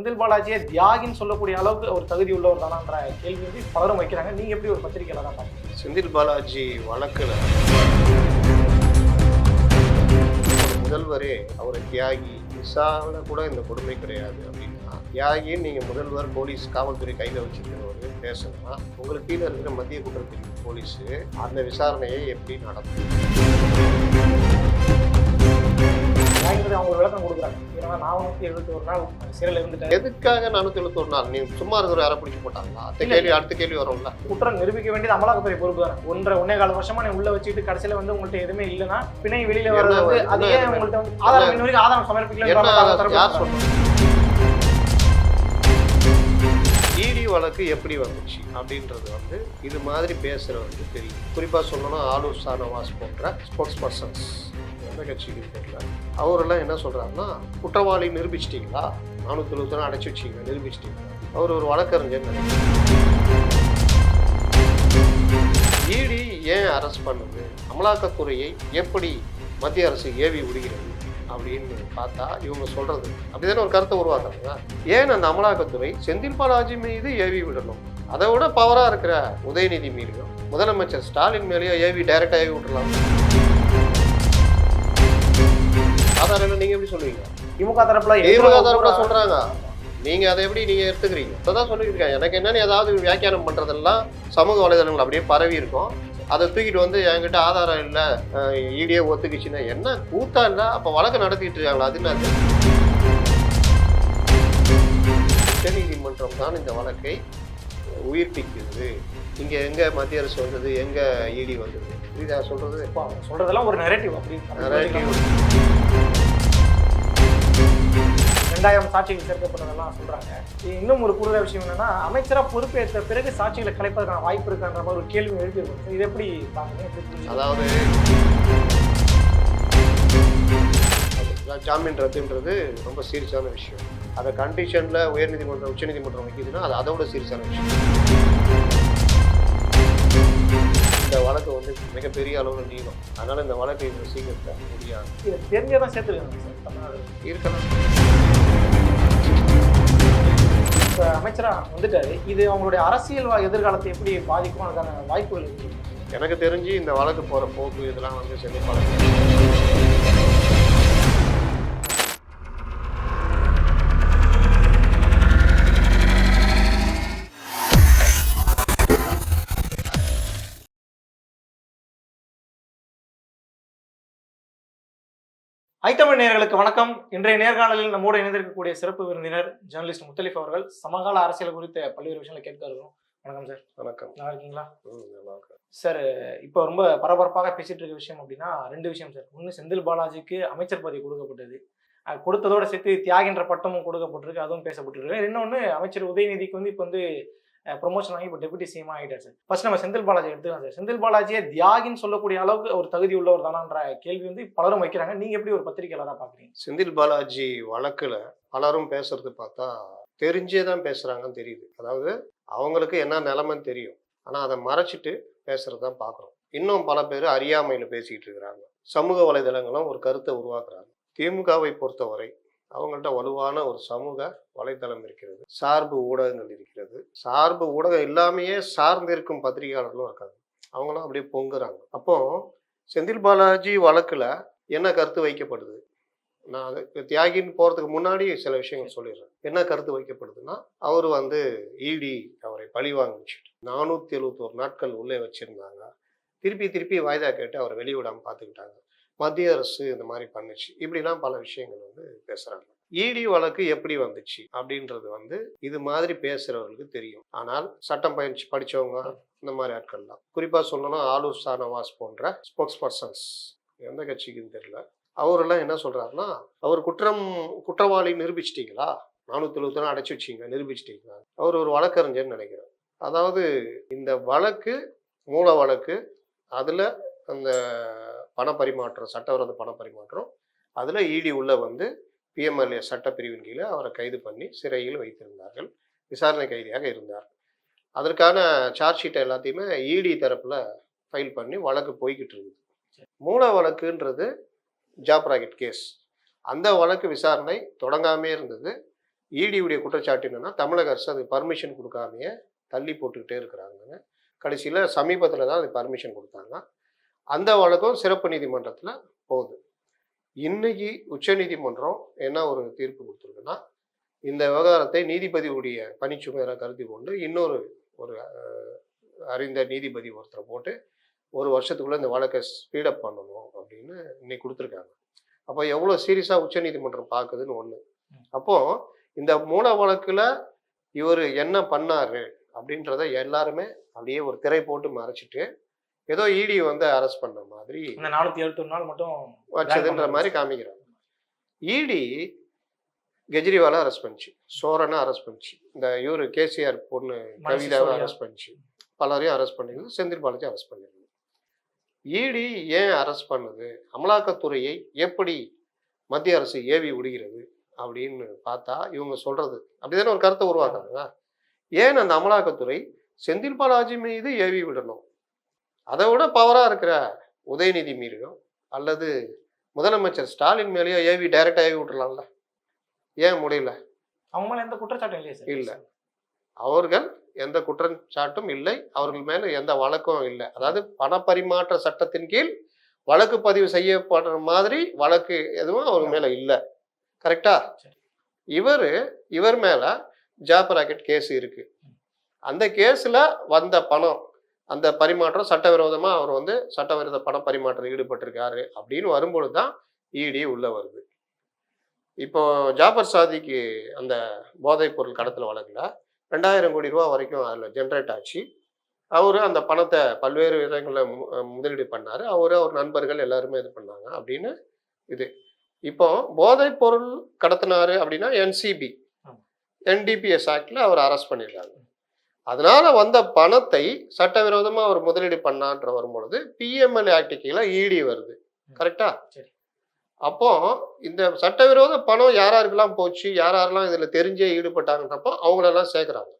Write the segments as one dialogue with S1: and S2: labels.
S1: செந்தில் பாலாஜியை தியாகின்னு சொல்லக்கூடிய அளவுக்கு ஒரு தகுதி உள்ளவர் தானான்ற கேள்வி வந்து பலரும் வைக்கிறாங்க. நீங்க எப்படி ஒரு பத்திரிகையாளராக பாருங்க
S2: செந்தில் பாலாஜி வழக்குல முதல்வரே அவர் தியாகி விசாரணை கூட இந்த கொடுமை கிடையாது அப்படின்னா தியாகின்னு நீங்கள் முதல்வர் போலீஸ் காவல்துறை கையில் வச்சிருக்கிறவர் பேசணும்னா உங்களுக்கு கீழே இருக்கிற மத்திய குற்றப்பிரிவு போலீஸு அந்த விசாரணையை எப்படி நடத்தும்?
S1: அவங்க ஒரு விளக்கம் கொடுக்குறாங்க. ஏன்னா நானூற்றி எழுபத்தி ஒரு நாள் சிறையில் இருந்துட்டேன்.
S2: எதுக்காக நானூத்தி எழுபத்தொரு நாள்? நீங்க சும்மா இருக்கிற யாரை பிடிச்சி போட்டாங்களா? அடுத்த கேள்வி அடுத்த கேள்வி வரும்ல.
S1: குற்றம் நிரூபிக்க வேண்டியது அமலாக்கத்துறை பொறுப்பு தானே. ஒன்றரை ஒன்னே கால வருஷமா நீ உள்ள வச்சுட்டு கடைசியில வந்து உங்கள்ட்ட எதுவுமே இல்லைன்னா பிணை வெளியில வர்றது. அது உங்கள்ட்ட வந்து ஆதாரம் இன்ன வரைக்கும் ஆதாரம் சமர்ப்பிக்கல
S2: இடி வழக்கு எப்படி வந்துச்சு அப்படின்றது வந்து இது மாதிரி பேசுறவருக்கு தெரியும். குறிப்பா சொல்லணும்னா ஆலூர் சானவாஸ் போன்ற ஸ்போர்ட்ஸ் பர்சன்ஸ் எந்த கட்சிக்கு தெரியல அவரெல்லாம் என்ன சொல்கிறாருன்னா குற்றவாளி நிரூபிச்சிட்டீங்களா? நானூற்றி எழுபத்தி அடைச்சி வச்சிங்க நிரூபிச்சிட்டிங்களா? அவர் ஒரு வழக்கறிஞர் ஈடி ஏன் அரெஸ்ட் பண்ணுது? அமலாக்கத்துறையை எப்படி மத்திய அரசு ஏவி விடுகிறது அப்படின்னு பார்த்தா இவங்க சொல்றது அப்படிதானே ஒரு கருத்தை உருவாக்குறாங்க. ஏன் அந்த அமலாக்கத்துறை செந்தில் பாலாஜி மீது ஏவி விடணும்? அதை விட பவரா இருக்கிற உதயநிதி மீதும் முதலமைச்சர் ஸ்டாலின் மேலேயோ ஏவி டைரக்டா ஏவி விட்டுலாம் ஆதாரம் நீங்க எப்படி சொல்லுவீங்க
S1: திமுக தரப்புல
S2: திமுக தரப்புல சொல்றாங்க. நீங்க அதை எப்படி நீங்க எடுத்துக்கிறீங்க? அதான் சொல்லியிருக்கேன். எனக்கு என்னன்னு ஏதாவது வியாக்கியானம் பண்றதெல்லாம் சமூக வலைதளங்கள் அப்படியே பரவி இருக்கும். அதை தூக்கிட்டு வந்து என்கிட்ட ஆதாரம் இல்லை ஈடியே ஒத்துக்குச்சுன்னா என்ன? கூத்தா இருந்தா அப்ப வழக்கு நடத்திட்டு இருக்காங்களா? அது என்னது உச்சநீதிமன்றம் தான் இந்த வழக்கை உயிர்ப்பிக்கிறது. இங்க எங்க மத்திய அரசு வந்தது? எங்க இடி வந்தது? இதா
S1: அவங்க சொல்றதெல்லாம் ஒரு நெரேட்டிவ் அப்படி. ரெண்டாயிரம் சாட்சிகள் சேர்க்கப்பட்டதெல்லாம் சொல்றாங்க. இது இன்னும் ஒரு கூடுதல் விஷயம் என்னன்னா அமைச்சரா பொறுப்பேற்ற பிறகு சாட்சிகளை கலைப்பதற்கான வாய்ப்பு இருக்கான்ற மாதிரி ஒரு கேள்வி எழுப்பியிருக்கோம் இது எப்படி பாக்குறீங்க?
S2: அதாவது ஜாமீன் ரத்துன்றது ரொம்ப சீரியஸான விஷயம். அதை கண்டிஷன்ல உயர்நீதிமன்றம் உச்சநீதிமன்றம் வைக்குதுன்னா அது அதோட சீரியஸான விஷயம். இந்த வழக்கு வந்து மிகப்பெரிய அளவில் நீளும். அதனால இந்த வழக்கை இந்த சீக்கிரத்தை முடியாது.
S1: தெரிஞ்சே தான் சேர்த்துருக்காங்க சார்? தமிழ்நாடு
S2: இருக்கலாம்
S1: இப்போ அமைச்சரா வந்துட்டாரு. இது அவங்களுடைய அரசியல் எதிர்காலத்தை எப்படி பாதிக்கும் அதுக்கான வாய்ப்புகள்
S2: எனக்கு தெரிஞ்சு இந்த வழக்கு போற போக்கு இதெல்லாம் வந்து சென்னை
S1: ஐத்தமிழ் நேயர்களுக்கு வணக்கம். இன்றைய நேர்காணலில் நம்மோடு இணைந்திருக்கக்கூடிய சிறப்பு விருந்தினர் ஜேர்னலிஸ்ட் முத்தலிஃப் அவர்கள் சமகால அரசியல் குறித்த பல்வேறு விஷயங்களை கேட்க இருக்கிறோம் வணக்கம் சார்.
S2: வணக்கம்.
S1: நல்லா இருக்கீங்களா. சார் இப்போ ரொம்ப பரபரப்பாக பேசிட்டு இருக்க விஷயம் அப்படின்னா ரெண்டு விஷயம் சார். ஒன்று செந்தில் பாலாஜிக்கு அமைச்சர் பதவி கொடுக்கப்பட்டது. கொடுத்ததோட சேர்த்து தியாகின்ற பட்டமும் கொடுக்கப்பட்டிருக்கு அதுவும் பேசப்பட்டிருக்கு. இன்னொன்று அமைச்சர் உதயநிதிக்கு வந்து இப்போ வந்து ப்ரொமோஷன் ஆகி இப்போ டெபுட்டி சிஎம் ஆகிட்டார் சார். ஃபர்ஸ்ட் நம்ம செந்தில் பாலாஜி எடுத்துக்கலாம் சார். செந்தில் பாலாஜியை தியாகின்னு சொல்லக்கூடிய அளவுக்கு ஒரு தகுதி உள்ளவர் தானான்ற கேள்வி வந்து பலரும் வைக்கிறாங்க. நீங்க எப்படி ஒரு பத்திரிகையாளராக பார்க்குறீங்க
S2: செந்தில் பாலாஜி வழக்குல பலரும் பேசுறது பார்த்தா தெரிஞ்சே தான் பேசுறாங்கன்னு தெரியுது. அதாவது அவங்களுக்கு என்ன நிலைமைன்னு தெரியும். ஆனா அதை மறைச்சிட்டு பேசுறது தான் பார்க்குறோம் இன்னும் பல பேர் அறியாமையில் பேசிக்கிட்டு இருக்கிறாங்க. சமூக வலைதளங்களும் ஒரு கருத்தை உருவாக்குறாங்க. திமுகவை பொறுத்தவரை அவங்கள்ட்ட வலுவான ஒரு சமூக வலைதளம் இருக்கிறது. சார்பு ஊடகங்கள் இருக்கிறது. சார்பு ஊடகம் இல்லாமையே சார்ந்து இருக்கும் பத்திரிகையாளர்களும் இருக்காங்க. அவங்களும் அப்படியே பொங்குறாங்க. அப்போ செந்தில் பாலாஜி வழக்குல என்ன கருத்து வைக்கப்படுது? நான் அது தியாகின்னு போறதுக்கு முன்னாடி சில விஷயங்கள் சொல்லிடுறேன். என்ன கருத்து வைக்கப்படுதுன்னா அவர் வந்து இடி அவரை பழி வாங்கிச்சு நானூத்தி எழுபத்தோரு நாட்கள் உள்ளே வச்சிருந்தாங்க. திருப்பி திருப்பி வாய்தா கேட்டு அவரை வெளிவிடாம பார்த்துக்கிட்டாங்க. மத்திய அரசு இந்த மாதிரி பண்ணுச்சு. இப்படிலாம் பல விஷயங்கள் வந்து பேசுறாங்க. இடி வழக்கு எப்படி வந்துச்சு? அப்படின்றது வந்து இது மாதிரி பேசுறவர்களுக்கு தெரியும். ஆனால் சட்டம் பயிற்சி படிச்சவங்க இந்த மாதிரி ஆட்கள்லாம். குறிப்பா சொல்லணும்னா ஆலூர் சானவாஸ் போன்ற ஸ்போர்ட்ஸ் பர்சன்ஸ் எந்த கட்சிக்குன்னு தெரியல. அவரெல்லாம் என்ன சொல்றாருன்னா அவர் குற்றம் குற்றவாளி நிரூபிச்சிட்டீங்களா? நானூத்தி எழுபத்தி அடைச்சி வச்சிங்க நிரூபிச்சிட்டீங்களா? அவர் ஒரு வழக்கறிஞர்னு நினைக்கிறார் அதாவது இந்த வழக்கு மூல வழக்கு அதுல அந்த பணப்பரிமாற்றம் சட்டவிரோத பணப்பரிமாற்றம். அதில் இடி உள்ள வந்து பிஎம்எல்ஏ சட்டப்பிரிவின் கீழே அவரை கைது பண்ணி சிறையில் வைத்திருந்தார்கள். விசாரணை கைதியாக இருந்தார். அதற்கான சார்ஜ் ஷீட்டை எல்லாத்தையுமே இடி தரப்பில் ஃபைல் பண்ணி வழக்கு போய்கிட்டு இருக்குது. மூல வழக்குன்றது ஜாப் ராக்கெட் கேஸ் அந்த வழக்கு விசாரணை தொடங்காமே இருந்தது. இடியுடைய குற்றச்சாட்டு என்னன்னா தமிழக அரசு அது பர்மிஷன் கொடுக்காமையே தள்ளி போட்டுக்கிட்டே இருக்கிறாங்க கடைசியில் சமீபத்தில் தான் அது பர்மிஷன் கொடுத்தாங்க. அந்த வழக்கம் சிறப்பு நீதிமன்றத்தில் போகுது. இன்னைக்கு உச்சநீதிமன்றம் என்ன ஒரு தீர்ப்பு கொடுத்துருக்குன்னா இந்த விவகாரத்தை நீதிபதியுடைய பணிச்சுமையை கருதி கொண்டு இன்னொரு ஒரு அறிந்த நீதிபதி ஒருத்தரை போட்டு ஒரு வருஷத்துக்குள்ளே இந்த வழக்கை ஸ்பீடப் பண்ணணும் அப்படின்னு இன்னைக்கு கொடுத்துருக்காங்க. அப்போ எவ்வளோ சீரியஸாக உச்சநீதிமன்றம் பார்க்குதுன்னு ஒன்று அப்போ இந்த மூல வழக்கில் இவர் என்ன பண்ணார் அப்படின்றத எல்லாருமே அப்படியே ஒரு திரை போட்டு மறைச்சிட்டு ஏதோ இடி வந்து அரெஸ்ட் பண்ண மாதிரி
S1: இந்த நானூத்தி எழுபத்தொரு நாள் மட்டும்
S2: வச்சதுன்ற மாதிரி காமிக்கிறாங்க. இடி கெஜ்ரிவாலை அரெஸ்ட் பண்ணிச்சு. சோரனை அரெஸ்ட் பண்ணிச்சு. இந்த இவரு கேசிஆர் பொண்ணு கவிதாவை. அரெஸ்ட் பண்ணிச்சு. பலரையும் அரெஸ்ட் பண்ணிருக்கு செந்தில் பாலாஜி அரெஸ்ட் பண்ணிருக்கு இடி ஏன் அரெஸ்ட் பண்ணுது? அமலாக்கத்துறையை எப்படி மத்திய அரசு ஏவி விடுகிறது அப்படின்னு பார்த்தா இவங்க சொல்றது அப்படிதானே ஒரு கருத்தை உருவாக்குறாங்க. ஏன் அந்த அமலாக்கத்துறை செந்தில் பாலாஜி மீது ஏவி விடணும்? அதை விட பவரா இருக்கிற உதயநிதி மீறியும் அல்லது முதலமைச்சர் ஸ்டாலின் மேலேயோ ஏவி டைரக்டா ஏவி விட்டுறலாம்ல. ஏன் முடியல?
S1: அவங்க மேல எந்த குற்றச்சாட்டும் இல்லையா சார்.
S2: இல்ல. அவர்கள் எந்த குற்றச்சாட்டும் இல்லை. அவர்கள் மேல எந்த வழக்கும் இல்லை. அதாவது பணப்பரிமாற்ற சட்டத்தின் கீழ் வழக்கு பதிவு செய்யப்படுற மாதிரி வழக்கு எதுவும் அவர் மேல இல்லை. கரெக்டா. இவர் இவர் மேல ஜாப் ராக்கெட் கேஸ் இருக்கு. அந்த கேஸ்ல வந்த பணம் அந்த பரிமாற்றம் சட்டவிரோதமா அவர் வந்து சட்டவிரோத பண பரிமாற்றத்தில் ஈடுபட்டிருக்காரு அப்படின்னு வரும்பொழுது தான் இடி உள்ள வருது. இப்போ ஜாபர் சாதிக்கு அந்த போதைப் பொருள் கடத்தல் வழக்குல ரெண்டாயிரம் கோடி ரூபா வரைக்கும் அதில் ஜென்ரேட் ஆச்சு. அவர் அந்த பணத்தை பல்வேறு விதங்களில் மு- முதலீடு பண்ணார். அவர் அவர் நண்பர்கள் எல்லாருமே இது பண்ணாங்க அப்படின்னு இது. இப்போ போதைப் பொருள் கடத்தினாரு அப்படின்னா என்சிபி. என்டிபிஎஸ் ஆக்டில் அவர் அரெஸ்ட் பண்ணியிருக்காங்க அதனால வந்த பணத்தை சட்டவிரோதமாக அவர் முதலீடு பண்ணான்ற வரும்பொழுது பிஎம்எல் ஆக்ட் கீழே இடி வருது. கரெக்டா
S1: சரி.
S2: அப்போ இந்த சட்டவிரோத பணம் யார் யாருக்கெல்லாம் போச்சு யார் யாரெல்லாம் இதுல தெரிஞ்சே ஈடுபட்டாங்கன்றப்போ அவங்களெல்லாம் சேர்க்குறாங்க.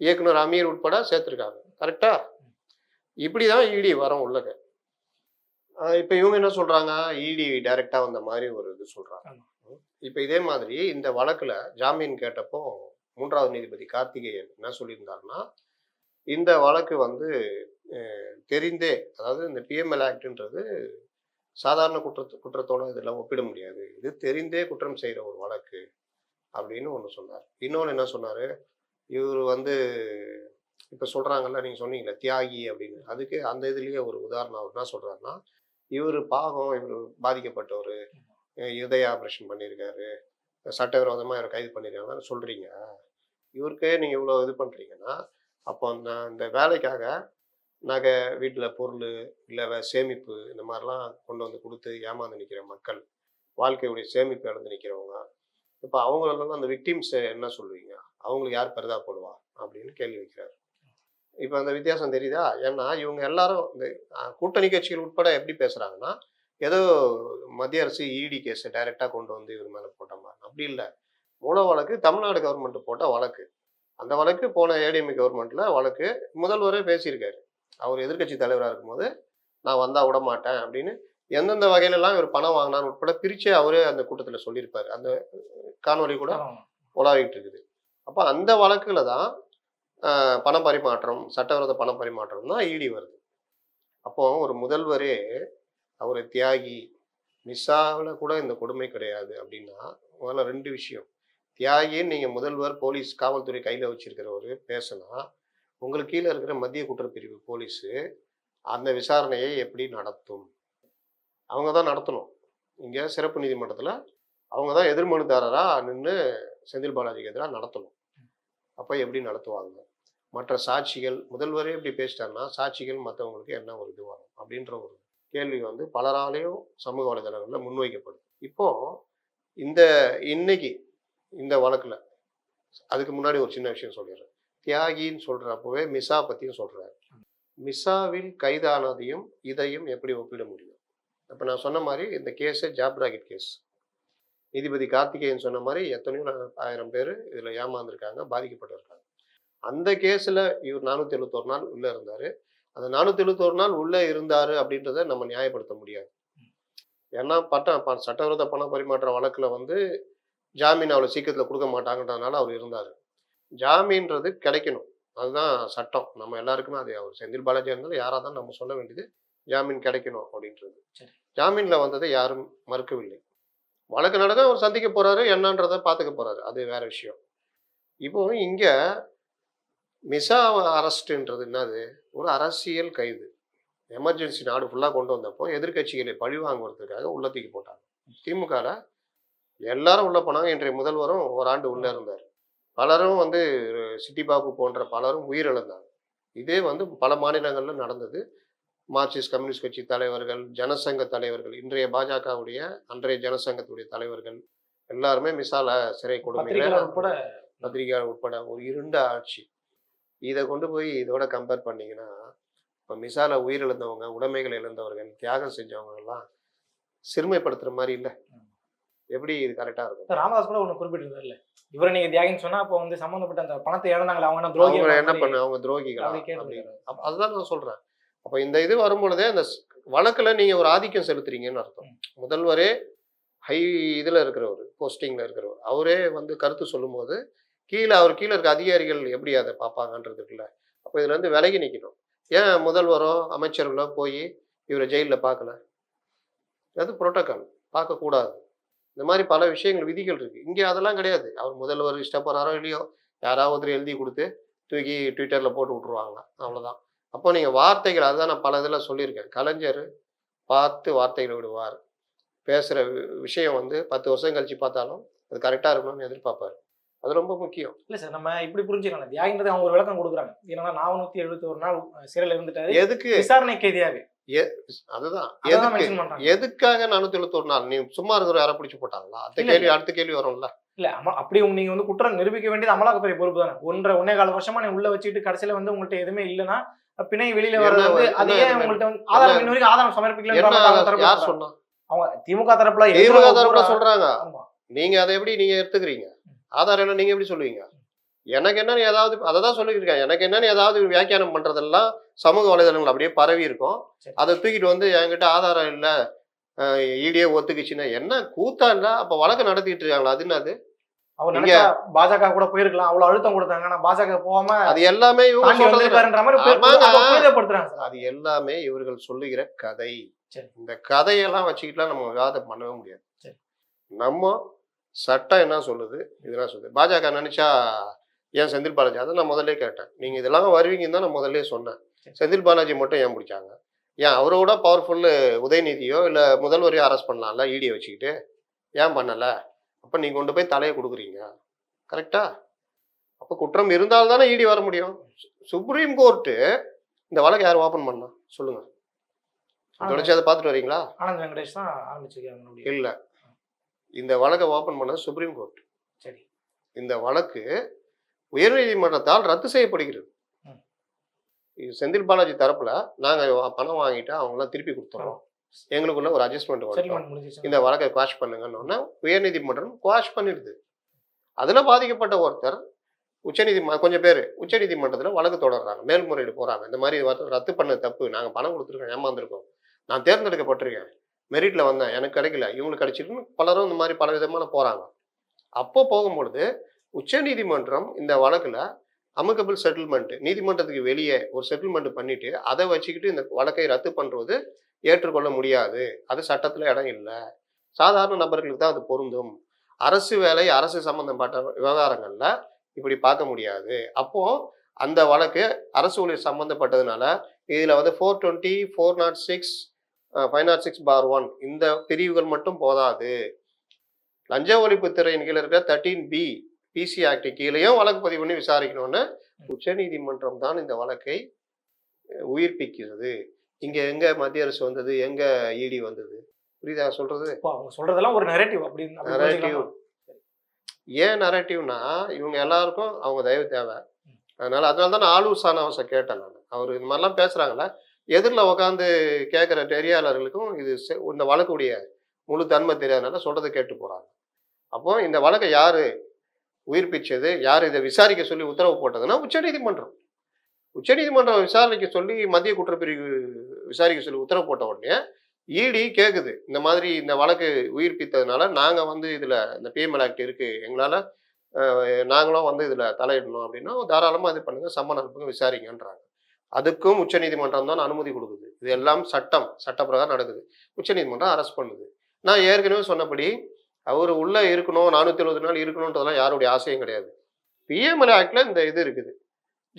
S2: இயக்குனர் அமீர் உட்பட சேர்த்துருக்காங்க. கரெக்டா இப்படிதான் இடி வரும் உள்ளக. இப்ப இவங்க என்ன சொல்றாங்க? இடி டைரக்டா வந்த மாதிரி ஒரு இது சொல்றாங்க. இப்ப இதே மாதிரி இந்த வழக்குல ஜாமீன் கேட்டப்போ மூன்றாவது நீதிபதி கார்த்திகேயன் என்ன சொல்லியிருந்தாருன்னா இந்த வழக்கு வந்து தெரிந்தே அதாவது இந்த பிஎம்எல் ஆக்டுன்றது சாதாரண குற்றத்து குற்றத்தோட இதெல்லாம் ஒப்பிட முடியாது. இது தெரிந்தே குற்றம் செய்கிற ஒரு வழக்கு அப்படின்னு ஒன்று சொன்னார். இன்னொன்று என்ன சொன்னார்? இவர் வந்து இப்போ சொல்கிறாங்கல்ல நீங்கள் சொன்னீங்களே தியாகி அப்படின்னு. அதுக்கு அந்த இதுலேயே ஒரு உதாரணம் அவர் என்ன சொல்கிறாருன்னா இவர் பாகம் இவர் பாதிக்கப்பட்டவர் இதய ஆப்ரேஷன் பண்ணியிருக்காரு சட்டவிரோதமாக இவரை கைது பண்ணியிருக்காங்கன்னு சொல்கிறீங்க இவருக்கே நீங்கள் இவ்வளோ இது பண்ணுறீங்கன்னா அப்போ அந்த அந்த வேலைக்காக நகை வீட்டில் பொருள் இல்லை சேமிப்பு இந்த மாதிரிலாம் கொண்டு வந்து கொடுத்து ஏமாந்து நிற்கிற மக்கள் வாழ்க்கையுடைய சேமிப்பு இழந்து நிற்கிறவங்க இப்போ அவங்களெல்லாம் அந்த விக்டிம்ஸ் என்ன சொல்லுவீங்க? அவங்களுக்கு யார் பரிதாபப்படுவா? அப்படின்னு கேள்வி வைக்கிறார். இப்போ அந்த வித்தியாசம் தெரியுதா? ஏன்னா இவங்க எல்லாரும் இந்த கூட்டணி கட்சிகள் உட்பட எப்படி பேசுறாங்கன்னா ஏதோ மத்திய அரசு இடி கேஸை டைரெக்டாக கொண்டு வந்து இவர் மேலே போட்ட மாதிரி. அப்படி இல்லை. மூல வழக்கு தமிழ்நாடு கவர்மெண்ட் போட்ட வழக்கு. அந்த வழக்கு போன ஏடிஎம்கே கவர்மெண்ட்ல வழக்கு முதல்வரே பேசியிருக்காரு. அவர் எதிர்க்கட்சி தலைவராக இருக்கும்போது நான் வந்தா விட மாட்டேன் அப்படின்னு எந்தெந்த வகையிலலாம் இவர் பணம் வாங்கினார் உட்பட பிரிச்சே அவரே அந்த கூட்டத்தில் சொல்லியிருப்பாரு. அந்த காணொளி கூட. உலாவிட்டு இருக்குது. அப்போ அந்த வழக்குல தான் ஆஹ், பண பரிமாற்றம் சட்டவிரோத பண பரிமாற்றம் தான் ஈடி வருது. அப்போ ஒரு முதல்வரே அவர் தியாகி மிஸ்ஸாவில் கூட இந்த கொடுமை கிடையாது அப்படின்னா முதல்ல ரெண்டு விஷயம். தியாகின்னு நீங்கள் முதல்வர் போலீஸ் காவல்துறை கையில் வச்சிருக்கிறவர் பேசினா உங்களுக்கு கீழே இருக்கிற மத்திய குற்றப்பிரிவு போலீஸு அந்த விசாரணையை எப்படி நடத்தும்? அவங்க தான் நடத்தணும். இங்கே சிறப்பு நீதிமன்றத்தில் அவங்க தான் எதிர்மனுதாரராக நின்று செந்தில் பாலாஜிக்கு எதிராக நடத்தணும். அப்போ எப்படி நடத்துவாங்க? மற்ற சாட்சிகள் முதல்வரே இப்படி பேசிட்டாருன்னா சாட்சிகள் மற்றவங்களுக்கு என்ன ஒரு இது வரும்? அப்படின்ற ஒரு கேள்வி வந்து பலராலையும் சமூக வலைதளங்களில் முன்வைக்கப்படுது. இப்போ இந்த இன்னைக்கு இந்த வழக்கில். அதுக்கு முன்னாடி ஒரு சின்ன விஷயம் சொல்லிடுறேன். தியாகின்னு சொல்கிறப்பவே மிசா பற்றியும் சொல்கிறாரு மிசாவில் கைதானதையும் இதையும் எப்படி ஒப்பிட முடியும்? இப்போ நான் சொன்ன மாதிரி இந்த கேஸே ஜாப் ராக்கெட் கேஸ். நீதிபதி கார்த்திகேயன் சொன்ன மாதிரி எத்தனையோ ஆயிரம் பேர் இதில் ஏமாந்துருக்காங்க பாதிக்கப்பட்டிருக்காங்க. அந்த கேஸில் இவர் நானூற்றி எழுபத்தோரு நாள் உள்ளே இருந்தார். அந்த நானூற்றி எழுபத்தோரு நாள் உள்ளே இருந்தார் அப்படின்றத நம்ம நியாயப்படுத்த முடியாது. ஏன்னா பட்ட சட்டவிரோத பண பரிமாற்ற வழக்கில் வந்து ஜாமீன் அவ்வளோ சீக்கிரத்தில் கொடுக்க மாட்டாங்கன்றதுனால அவர் இருந்தார். ஜாமீன்றது கிடைக்கணும். அதுதான் சட்டம். நம்ம எல்லாருக்குமே அது அவர் செந்தில் பாலாஜி இருந்தாலும் யாராக தான் நம்ம சொல்ல வேண்டியது ஜாமீன் கிடைக்கணும் அப்படின்றது. ஜாமீனில் வந்ததை யாரும் மறுக்கவில்லை. வழக்கு நடக்க அவர் சந்திக்க போறாரு என்னன்றதை பார்த்துக்க போறாரு. அது வேற விஷயம். இப்போ இங்க மிசா அரெஸ்ட்ன்றது என்னது? ஒரு அரசியல் கைது. எமர்ஜென்சி நாடு ஃபுல்லாக கொண்டு வந்தப்போ எதிர்க்கட்சிகளை பழி வாங்குவதற்காக உள்ள தூக்கி போட்டாங்க. திமுகவில் எல்லாரும் உள்ள போனாங்க. இன்றைய முதல்வரும் ஓராண்டு உள்ள இருந்தார். பலரும் வந்து சிட்டி பாபு போன்ற பலரும் உயிரிழந்தாங்க இதே வந்து பல மாநிலங்கள்ல நடந்தது. மார்க்சிஸ்ட் கம்யூனிஸ்ட் கட்சி தலைவர்கள் ஜனசங்க தலைவர்கள் இன்றைய பாஜகவுடைய அன்றைய ஜனசங்கத்துடைய தலைவர்கள் எல்லாருமே மிசால சிறை கொடுமையில
S1: உட்பட
S2: பத்திரிகையாளர் உட்பட ஒரு இருண்ட ஆட்சி. இதை கொண்டு போய் இதோட கம்பேர் பண்ணீங்கன்னா இப்போ மிசால உயிரிழந்தவங்க உடைமைகள் இழந்தவர்கள் தியாகம் செஞ்சவங்க எல்லாம் சிறுமைப்படுத்துற மாதிரி இல்லை. எப்படி இது கரெக்டா இருக்கும்?
S1: ராமதாஸ் கூட ஒண்ணு குறிப்பிட்டிருந்தார்ல இவரை நீங்க தியாகின்னு சொன்னா அப்போ வந்து சம்பந்தப்பட்ட அந்த பணத்தை இழந்தாங்களே அவங்க என்ன துரோகி
S2: என்ன பண்ண? அவங்க துரோகிகளா? அப்ப அதுதான் நான் சொல்றேன். அப்ப இந்த இது வரும்பொழுதே அந்த வழக்குல நீங்க ஒரு ஆதிக்கம் செலுத்துறீங்கன்னு அர்த்தம். முதல்வரே ஹை இதுல இருக்கிறவர் போஸ்டிங்ல இருக்கிறவர் அவரே வந்து கருத்து சொல்லும்போது கீழே அவர் கீழே இருக்க அதிகாரிகள் எப்படி அதை பார்ப்பாங்கன்றது இருக்குல்ல? அப்போ இதுல இருந்து விலகி நிக்கணும். ஏன் முதல்வரோ அமைச்சர்களோ போய் இவரை ஜெயிலில் பார்க்கல? அது புரோட்டோக்கால் பார்க்கக்கூடாது. இந்த மாதிரி பல விஷயங்கள் விதிகள் இருக்கு. இங்கே அதெல்லாம் கிடையாது. அவர் முதல்வர் இஷ்டப்படுறாரோ இல்லையோ யாராவது எழுதி கொடுத்து தூக்கி ட்விட்டரில் போட்டு விட்ருவாங்க அவ்வளோதான் அப்போ நீங்கள் வார்த்தைகள் அதுதான் நான் பல இதில் சொல்லியிருக்கேன். கலைஞர் பார்த்து வார்த்தைகளை விடுவார். பேசுகிற விஷயம் வந்து பத்து வருஷம் கழிச்சு பார்த்தாலும் அது கரெக்டாக இருக்கணும்னு எதிர்பார்ப்பார். அது ரொம்ப முக்கியம்.
S1: இல்ல சார் நம்ம இப்படி புரிஞ்சுக்கலாம் தியாகின்றது அவங்க ஒரு விளக்கம் கொடுக்குறாங்க. ஏன்னா நானூத்தி எழுபத்தி ஒரு நாள் சிறையில் இருந்துட்டாரு.
S2: எதுக்கு?
S1: விசாரணை கைதியாக
S2: அதுதான். எதுக்காக நானூத்தி எழுபத்தொரு நாள்? நீ சும்மா இருக்கிற யாரை பிடிச்சி போட்டாங்களா? அடுத்த கேள்வி அடுத்த கேள்வி வரும்ல.
S1: இல்ல அம- அப்படி நீங்க வந்து குற்றம் நிரூபிக்க வேண்டியது அமலாக்கத்துறை பொறுப்பு தானே. ஒன்றரை ஒன்னே கால வருஷமா நீ உள்ள வச்சுட்டு கடைசியில வந்து உங்கள்ட்ட எதுவுமே இல்லைன்னா பிணை வெளியில வர்றது அது உங்கள்ட்ட வந்து ஆதாரம் இன்ன வரைக்கும் ஆதாரம் சமர்ப்பிக்கல
S2: ஆதாரம்? யார் சொன்னா?
S1: அவங்க திமுக தரப்புல
S2: திமுக தரப்புல சொல்றாங்க. நீங்க அதை எப்படி நீங்க எடுத்துக்கிறீங்க? ஆதாரம் என்ன? நீங்க எப்படி சொல்லுவீங்க? எனக்கு என்னன்னு ஏதாவது அதை தான் சொல்லியிருக்கேன் எனக்கு என்னன்னு ஏதாவது வியாக்கியானம் பண்றதெல்லாம் சமூக வலைதளங்கள் அப்படியே பரவி இருக்கும். அதை தூக்கிட்டு வந்து என்கிட்ட ஆதாரம் இல்ல ஈடியே ஒத்துக்குச்சுன்னா என்ன கூத்தா இல்ல அப்ப வழக்கு நடத்திட்டு இருக்காங்களா? அது என்னது
S1: பாஜக கூட போயிருக்கலாம். அவ்வளவு அழுத்தம் கொடுத்தாங்க. ஆனா பாஜக போகாம
S2: அது எல்லாமே.
S1: அதை
S2: எல்லாமே இவர்கள் சொல்லுகிற கதை. இந்த கதையெல்லாம் வச்சுக்கிட்டுலாம் நம்ம விவாதம் பண்ணவே முடியாது. நம்ம சட்டம் என்ன சொல்லுது? இதெல்லாம் சொல்லுது. பாஜக நினைச்சா ஏன் செந்தில் பாலாஜி? அதை நான் முதல்ல கேட்டேன். நீங்க இதெல்லாம் வருவீங்கன்னு தான் நான் முதல்ல சொன்னேன். செந்தில் பாலாஜி மட்டும் ஏன் பிடிச்சாங்க? ஏன் அவரோட பவர்ஃபுல் உதயநிதியோ இல்லை முதல்வரையோ அரெஸ்ட் பண்ணலாம்ல ஈடியை வச்சுக்கிட்டு? ஏன் பண்ணல? அப்போ நீங்க கொண்டு போய் தலையை கொடுக்குறீங்க. கரெக்டா அப்போ குற்றம் இருந்தால் தானே ஈடி வர முடியும். சுப்ரீம் கோர்ட்டு இந்த வழக்கு யார் ஓப்பன் பண்ணா? சொல்லுங்க. தொடர்ச்சி அதை பார்த்துட்டு வரீங்களா?
S1: ஆனந்த் வெங்கடேஷ் தான் ஆரம்பிச்சிருக்காங்க.
S2: இல்ல. இந்த வழக்கை ஓப்பன் பண்ணது சுப்ரீம் கோர்ட்
S1: சரி.
S2: இந்த வழக்கு உயர்நீதிமன்றத்தால் ரத்து செய்யப்படுகிறது. செந்தில் பாலாஜி தரப்புல நாங்க பணம் வாங்கிட்டு அவங்களாம் திருப்பி கொடுத்துறோம். எங்களுக்குள்ள ஒரு அட்ஜஸ்ட்மெண்ட் வரும் இந்த வழக்கை குவாஷ் பண்ணுங்கன்னு உயர்நீதிமன்றம் குவாஷ் பண்ணிடுது. அதுல பாதிக்கப்பட்ட ஒருத்தர் உச்சநீதிம கொஞ்சம் பேர் உச்சநீதிமன்றத்தில் வழக்கு தொடர்றாங்க மேல்முறையீடு போறாங்க. இந்த மாதிரி ரத்து பண்ண தப்பு நாங்கள் பணம் கொடுத்துருக்கோம் ஏமாந்துருக்கோம். நான் தேர்ந்தெடுக்கப்பட்டிருக்கேன். மெரிட்ல வந்தேன் எனக்கு கிடைக்கல இவங்களுக்கு கிடைச்சிருக்குன்னு பலரும் இந்த மாதிரி பல விதமான போறாங்க. அப்போ போகும்பொழுது உச்சநீதிமன்றம் இந்த வழக்கில் அமிகபிள் செட்டில்மெண்ட் நீதிமன்றத்துக்கு வெளியே ஒரு செட்டில்மெண்ட் பண்ணிட்டு அதை வச்சுக்கிட்டு இந்த வழக்கை ரத்து பண்ணுறது ஏற்றுக்கொள்ள முடியாது. அது சட்டத்தில் இடம் இல்லை. சாதாரண நபர்களுக்கு தான் அது பொருந்தும். அரசு வேலை அரசு சம்பந்தப்பட்ட விவகாரங்களில் இப்படி பார்க்க முடியாது. அப்போது அந்த வழக்கு அரசு ஊழியர் சம்மந்தப்பட்டதுனால இதில் வந்து four twenty four not six five not six bar one இந்த பிரிவுகள் மட்டும் போதாது. லஞ்ச ஒழிப்புத்துறையின் கீழே இருக்கிற தேர்ட்டீன் பி பிசி ஆக்ட் கீழேயும் வழக்கு பதிவு பண்ணி விசாரிக்கணும்னு உச்சநீதிமன்றம் தான் இந்த வழக்கை உயிர்ப்பிக்கிறது. இங்க எங்க மத்திய அரசு வந்தது? எங்க இடி வந்தது? புரியுதா சொல்றது?
S1: அவங்க சொல்றதெல்லாம் ஒரு நெரேட்டிவ் அப்படின்னு அப்படி
S2: நரேட்டிவ்? ஏன் நரேட்டிவ்னா இவங்க எல்லாருக்கும் அவங்க தயவு தேவை. அதனால அதனால தான் நான் ஆலூர் சானவாசை கேட்டேன் நான். அவர் இந்த மாதிரிலாம் பேசுறாங்கல்ல எதிரில் உட்காந்து கேட்குற நெறியாளர்களுக்கும் இது இந்த வழக்குடைய முழு தன்மை தெரியாதனால சொல்றதை கேட்டு போறாங்க. அப்போ இந்த வழக்கை யாரு உயிர்ப்பிச்சது யார் இதை விசாரிக்க சொல்லி உத்தரவு போட்டதுன்னா உச்சநீதிமன்றம் உச்சநீதிமன்றம் விசாரணைக்கு சொல்லி மத்திய குற்றப்பிரிவு விசாரிக்க சொல்லி உத்தரவு போட்ட உடனே இடி கேட்குது இந்த மாதிரி இந்த வழக்கு உயிர்ப்பித்ததுனால நாங்கள் வந்து இதில் இந்த பிஎம்எல் ஆக்ட் இருக்குது எங்களால் நாங்களும் வந்து இதில் தலையிடணும் அப்படின்னா தாராளமாக இது பண்ணுங்கள் சம்மன் அனுப்புங்க விசாரிங்கன்றாங்க. அதுக்கும் உச்சநீதிமன்றம் தான் அனுமதி கொடுக்குது. இது எல்லாம் சட்டம் சட்டப்பிரகாரம் நடக்குது. உச்சநீதிமன்றம் அரெஸ்ட் பண்ணுது. நான் ஏற்கனவே சொன்னபடி அவர் உள்ளே இருக்கணும் நானூற்றி எழுபது நாள் இருக்கணுன்றதெல்லாம் யாருடைய ஆசையும் கிடையாது. பிஎம்எல் ஆக்டில் இந்த இது இருக்குது.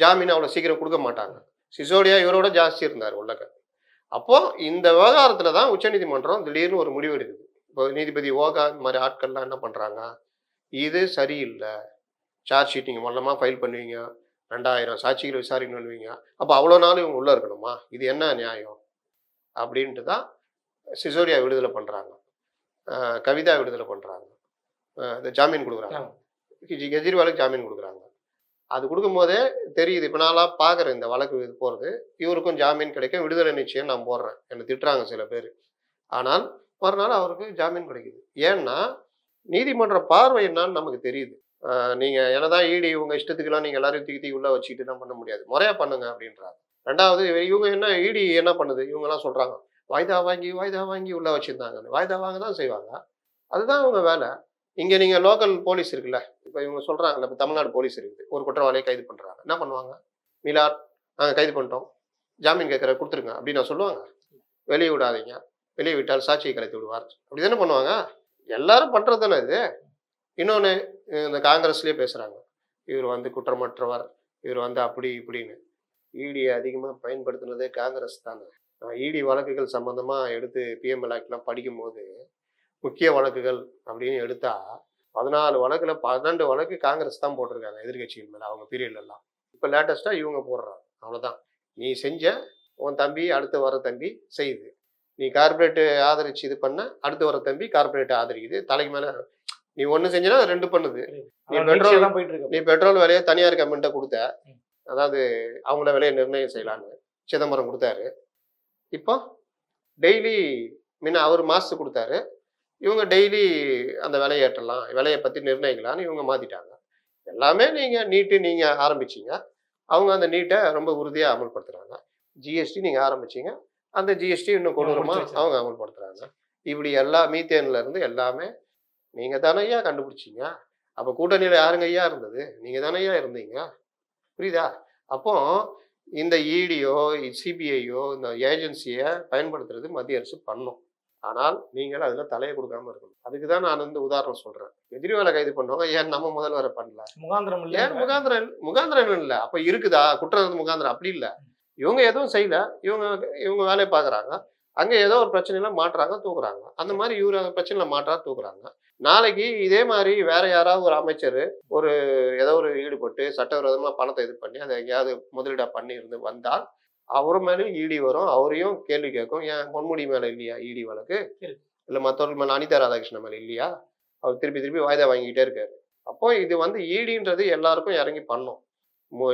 S2: ஜாமீன் அவ்வளோ சீக்கிரம் கொடுக்க மாட்டாங்க. சிசோடியா இவரோட ஜாஸ்தி இருந்தார் உள்ளக்க அப்போது இந்த விவகாரத்தில் தான் உச்சநீதிமன்றம் திடீர்னு ஒரு முடிவு எடுக்குது. இப்போ நீதிபதி ஓகா இந்த மாதிரி ஆட்கள்லாம் என்ன பண்ணுறாங்க இது சரியில்லை. சார்ஜ் ஷீட் நீங்கள் மொல்லமாக ஃபைல் பண்ணுவீங்க. ரெண்டாயிரம் சாட்சிகள் விசாரிக்கணும் பண்ணுவீங்க அப்போ அவ்வளோ நாள் இவங்க உள்ளே இருக்கணுமா? இது என்ன நியாயம்? அப்படின்ட்டு தான் சிசோடியா விடுதலை பண்ணுறாங்க கவிதா விடுதலை பண்ணுறாங்க இந்த ஜாமீன் கொடுக்குறாங்க. கெஜ்ரிவாலுக்கு ஜாமீன் கொடுக்குறாங்க. அது கொடுக்கும்போதே தெரியுது. இப்போ நான்லாம் பார்க்குறேன் இந்த வழக்கு இது போகிறது இவருக்கும் ஜாமீன் கிடைக்கும். விடுதலை நிச்சயம் நான் போடுறேன். என்னை திட்டுறாங்க சில பேர். ஆனால் மறுநாள் அவருக்கு ஜாமீன் கிடைக்குது. ஏன்னா நீதிமன்ற பார்வை என்னன்னு நமக்கு தெரியுது. ஆஹ் நீங்க என்னதான் ஈடி இவங்க இஷ்டத்துக்குலாம் நீங்க எல்லாரையும் தூக்கி தூக்கி உள்ள வச்சுக்கிட்டு தான் பண்ண முடியாது. முறையா பண்ணுங்க அப்படின்றாங்க. ரெண்டாவது இவ- இவங்க என்ன ஈடி என்ன பண்ணுது? இவங்க எல்லாம் சொல்றாங்க. வாய்தா வாங்கி வாய்தா வாங்கி உள்ளே வச்சுருந்தாங்க வாய்தா வாங்க தான் செய்வாங்க. அதுதான் அவங்க வேலை. இங்கே நீங்கள் லோக்கல் போலீஸ் இருக்குல்ல இப்போ இவங்க சொல்கிறாங்கல்ல இப்போ தமிழ்நாடு போலீஸ் இருக்குது. ஒரு குற்றவாளியை கைது பண்ணுறாங்க. என்ன பண்ணுவாங்க? மிலார் நாங்கள் கைது பண்ணிட்டோம். ஜாமீன் கேட்குற கொடுத்துருங்க அப்படின்னு நான் சொல்லுவாங்க. வெளியே விடாதீங்க. வெளியே விட்டால் சாட்சியை கலைத்து விடுவார். அப்படி தானே பண்ணுவாங்க? எல்லாரும் பண்ணுறது தானே இது. இன்னொன்று இந்த காங்கிரஸ்லேயே பேசுகிறாங்க இவர் வந்து குற்றமற்றவர். இவர் வந்து அப்படி இப்படின்னு. ஈடியை அதிகமாக பயன்படுத்தினதே காங்கிரஸ் தானே. இடி வழக்குகள் சம்மந்தமாக எடுத்து பிஎம்எல் ஆக்ட்லாம் படிக்கும்போது முக்கிய வழக்குகள் அப்படின்னு எடுத்தா பதினாலு வழக்குல பன்னெண்டு வழக்கு காங்கிரஸ் தான் போட்டிருக்காங்க எதிர்கட்சிகள் மேலே அவங்க பீரியட்ல எல்லாம். இப்போ லேட்டஸ்ட்டாக இவங்க போடுறாங்க. அவ்வளோதான் நீ செஞ்ச உன் தம்பி அடுத்து வர தம்பி செய்யுது. நீ கார்பரேட்டு ஆதரிச்சு இது பண்ண அடுத்து வர தம்பி கார்பரேட் ஆதரிக்குது. தலைக்கு மேலே நீ ஒன்று செஞ்சனா அது ரெண்டு பண்ணுது. நீ பெட்ரோல் நீ பெட்ரோல் விலையை தனியார் கம்பெனிட்ட கொடுத்த. அதாவது அவங்கள விலையை நிர்ணயம் செய்யலான்னு சிதம்பரம் கொடுத்தாரு. இப்போ டெய்லி முன்ன அவர் மாசத்துக்கு கொடுத்தாரு. இவங்க டெய்லி அந்த விலையை ஏற்றலாம் விலையை பற்றி நிர்ணயிக்கலாம்னு இவங்க மாற்றிட்டாங்க எல்லாமே நீங்கள் நீட்டு நீங்கள் ஆரம்பிச்சீங்க. அவங்க அந்த நீட்டை ரொம்ப உறுதியாக அமல்படுத்துகிறாங்க ஜிஎஸ்டி நீங்கள் ஆரம்பிச்சீங்க. அந்த ஜிஎஸ்டி இன்னும் கொடூரமாக. அவங்க அமல்படுத்துகிறாங்க இப்படி எல்லா மீத்தேன்ல இருந்து எல்லாமே நீங்கள் தானே ஐயா கண்டுபிடிச்சீங்க? அப்போ கூட்டணியில் யாருங்க ஐயா இருந்தது? நீங்கள் தானே ஐயா இருந்தீங்க? புரியுதா? அப்போ இந்த இடியோ சிபிஐயோ இந்த ஏஜென்சியை பயன்படுத்துறது மத்திய அரசு பண்ணும். ஆனால் நீங்கள் அதில் தலையை கொடுக்காம இருக்கணும். அதுக்கு தான் நான் வந்து உதாரணம் சொல்கிறேன் எதிர்வேலை கைது பண்ணுவாங்க ஏன் நம்ம முதல்வரை பண்ணல?
S1: முகாந்திரம் இல்ல.
S2: ஏன் முகாந்திரம் முகாந்திரம் இல்லை. அப்போ இருக்குதா? குற்றம் முகாந்திரம் அப்படி இல்லை. இவங்க எதுவும் செய்யல. இவங்க இவங்க வேலையை பார்க்குறாங்க. அங்கே ஏதோ ஒரு பிரச்சனையில மாட்டுறாங்க தூக்குறாங்க. அந்த மாதிரி இவர் அந்த பிரச்சனையில மாற்றா தூக்குறாங்க. நாளைக்கு இதே மாதிரி வேற யாராவது ஒரு அமைச்சர் ஒரு ஏதோ ஒரு ஈடுபட்டு சட்டவிரோதமாக பணத்தை இது பண்ணி அதை எங்கேயாவது முதலீடா பண்ணி இருந்து வந்தால் அவர் மேலேயும் ஈடி வரும். அவரையும் கேள்வி கேட்கும். ஏன் பொன்முடி மேலே இல்லையா ஈடி வழக்கு. இல்லை மற்றவர்கள் மேலே அனிதா ராதாகிருஷ்ணன் மேலே இல்லையா? அவர் திருப்பி திருப்பி வாய்தா வாங்கிக்கிட்டே இருக்காரு. அப்போ இது வந்து ஈடின்றது எல்லாருக்கும் இறங்கி பண்ணும்.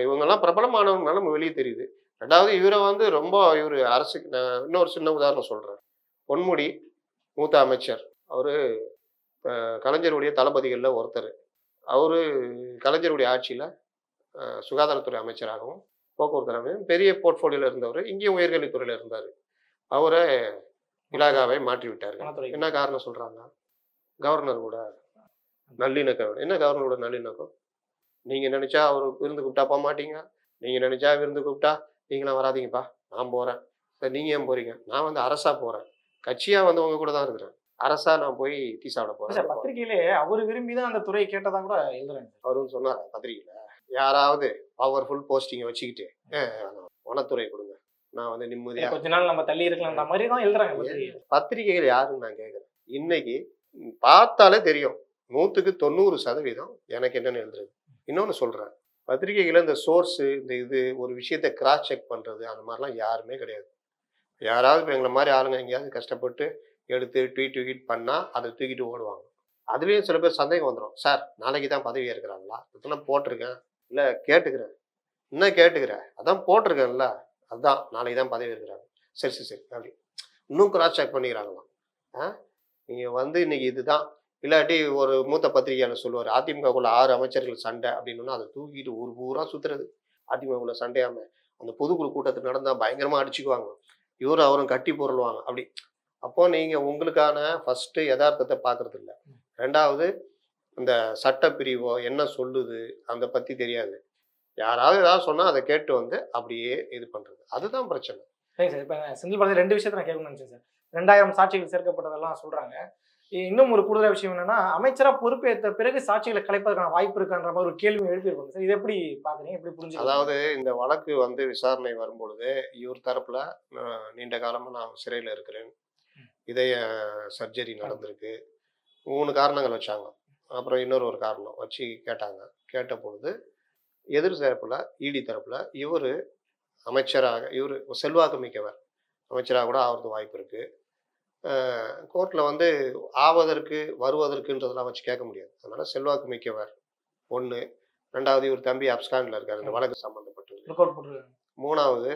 S2: இவங்கெல்லாம் பிரபலமானவங்கனால வெளியே தெரியுது. ரெண்டாவது இவரை வந்து ரொம்ப இவர் அரசுக்கு நான் இன்னொரு சின்ன உதாரணம் சொல்கிறேன் பொன்முடி மூத்த அமைச்சர். அவர் கலைஞருடைய தளபதிகளில் ஒருத்தர். அவர் கலைஞருடைய ஆட்சியில் சுகாதாரத்துறை அமைச்சராகவும் போக்குவரத்து அமைச்சர் பெரிய போர்ட்ஃபோலியோவில் இருந்தவர் இங்கேயும் உயர்கல்வித்துறையில் இருந்தார். அவரை இலாகாவை மாற்றி விட்டார்கள் என்ன காரணம் சொல்றாங்க? கவர்னர் கூட நல்லிணக்கம். என்ன கவர்னர் கூட நல்லிணக்கம்? நீங்க நினைச்சா அவர் விருந்து கூப்பிட்டா போக மாட்டீங்க. நீங்க நினைச்சா விருந்து கூப்பிட்டா நீங்களாம் வராதீங்கப்பா நான் போறேன். சரி நீங்க ஏன் போறீங்க? நான் வந்து அரசா போறேன். கட்சியா வந்து உங்க கூட தான் இருக்கிறேன். அரசா நான் போய் டீ சாப்பிட போறேன்.
S1: பத்திரிகையிலே அவர் விரும்பி தான் அந்த துறையை கேட்டதா கூட எழுதுறாங்க
S2: அவரும் சொன்னார் பத்திரிகையில யாராவது பவர்ஃபுல் போஸ்டிங்கை வச்சுக்கிட்டு "அஹ், வனத்துறை கொடுங்க. நான் வந்து நிம்மதியா
S1: கொஞ்ச நாள் நம்ம தள்ளி இருக்கலாம் மாதிரி தான் எழுதுறாங்க பத்திரிகை
S2: பத்திரிகைகள் யாருன்னு நான் கேட்குறேன் இன்னைக்கு பார்த்தாலே தெரியும். நூற்றுக்கு தொண்ணூறு சதவீதம் எனக்கு என்னன்னு எழுதுறது. இன்னொன்று சொல்கிறேன் பத்திரிகைகளில் இந்த சோர்ஸு இந்த இது ஒரு விஷயத்தை கிராஸ் செக் பண்ணுறது அந்த மாதிரிலாம் யாருமே கிடையாது. யாராவது இப்போ எங்களை மாதிரி ஆளுங்க எங்கேயாவது கஷ்டப்பட்டு எடுத்து ட்வீட் ட்வீட் பண்ணால் அதை தூக்கிட்டு ஓடுவாங்க. அதுலேயும் சில பேர் சந்தேகம் வந்துடும் சார் நாளைக்கு தான் பதவி ஏற்கிறாங்களா? அதெல்லாம் போட்டிருக்கேன். இல்லை கேட்டுக்கிறேன். என்ன கேட்டுக்கிறேன் அதான் போட்டிருக்கேன்ல. அதுதான் நாளைக்கு தான் பதவி ஏற்கிறாங்க. சரி சரி சரி. அப்படி. இன்னும் கிராஸ் செக் பண்ணிக்கிறாங்களாம். ஆ? நீங்கள் வந்து இன்னைக்கு இதுதான். இல்லாட்டி ஒரு மூத்த பத்திரிகையாளர் சொல்லுவார் அதிமுகக்குள்ள ஆறு அமைச்சர்கள் சண்டை அப்படின்னா அதை தூக்கிட்டு ஊர் பூரா சுத்துறது. அதிமுகக்குள்ள சண்டையாம அந்த பொதுக்குழு கூட்டத்தில் நடந்தால் பயங்கரமாக அடிச்சுக்குவாங்க. இவரும் அவரும் கட்டி பொருள்வாங்க. அப்படி. அப்போ நீங்க உங்களுக்கான ஃபர்ஸ்ட் யதார்த்தத்தை பார்க்கறது இல்ல ரெண்டாவது இந்த சட்டப்பிரிவோ என்ன சொல்லுது அந்த பத்தி தெரியாது. யாராவது ஏதாவது சொன்னா அதை கேட்டு வந்து அப்படியே இது பண்றது. அதுதான் பிரச்சனை.
S1: சரிங்க சார். இப்போ செந்தில் பாலாஜி ரெண்டு விஷயத்தை நான் கேட்கணும்னு நினைச்சேன் சார். ரெண்டாயிரம் சாட்சிகள் சேர்க்கப்பட்டதெல்லாம் சொல்றாங்க. இ- இன்னும் ஒரு கூடுதல் விஷயம் என்னன்னா அமைச்சரா பொறுப்பேற்ற பிறகு சாட்சிகளை கலைப்பதற்கான வாய்ப்பு இருக்கான்ற மாதிரி ஒரு கேள்வி எழுப்பியிருப்பாங்க. சார் இது எப்படி பாக்குறீங்க எப்படி புரிஞ்சு
S2: அதாவது இந்த வழக்கு வந்து விசாரணை வரும்பொழுது இவர் தரப்புல நீண்ட காலமா நான் சிறையில் இருக்கிறேன். இதய சர்ஜரி நடந்திருக்கு. மூணு காரணங்கள் வச்சாங்க. அப்புறம் இன்னொரு ஒரு காரணம் வச்சு கேட்டாங்க. கேட்ட பொழுது எதிர் தரப்புல இடி தரப்புல இவர் அமைச்சராக இவர் செல்வாக்கு மிக்கவர். அமைச்சராக கூட ஆகிறது வாய்ப்பு இருக்குது கோர்ட்டில் வந்து ஆவதற்கு வருவதற்குன்றதெல்லாம் வச்சு கேட்க முடியாது. அதனால செல்வாக்கு மிக்கவர். ஒன்று ரெண்டாவது இவர் தம்பி அப்ஸ்காண்டில் இருக்கார். இந்த வழக்கு சம்மந்தப்பட்டது மூணாவது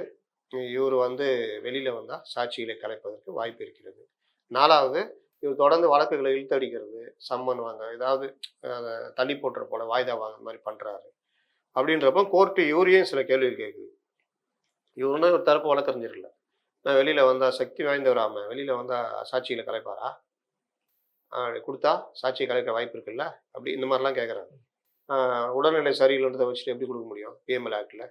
S2: இவர் வந்து வெளியில வந்தா சாட்சிகளை கலைப்பதற்கு வாய்ப்பு இருக்கிறது. நாலாவது இவர் தொடர்ந்து வழக்குகளை இழுத்தடிக்கிறது சம்மன் வாங்க ஏதாவது தள்ளி போட்டுற போல வாய்தா வாங்க மாதிரி பண்றாரு. அப்படின்றப்போ கோர்ட்டு இவரையும் சில கேள்வி கேட்குது. இவருன்னா ஒரு தரப்பு வழக்கறிஞர்ல நான் வெளியில் வந்தால் சக்தி வாய்ந்தவராம வெளியில் வந்தால் சாட்சியில் கலைப்பாரா? கொடுத்தா சாட்சியை கலைக்க வாய்ப்பு இருக்குல்ல? அப்படி இந்த மாதிரிலாம் கேட்குறாங்க உடல்நிலை சரியில்லைன்றதை வச்சுட்டு எப்படி கொடுக்க முடியும்? பிஎம்எல் ஆக்டில்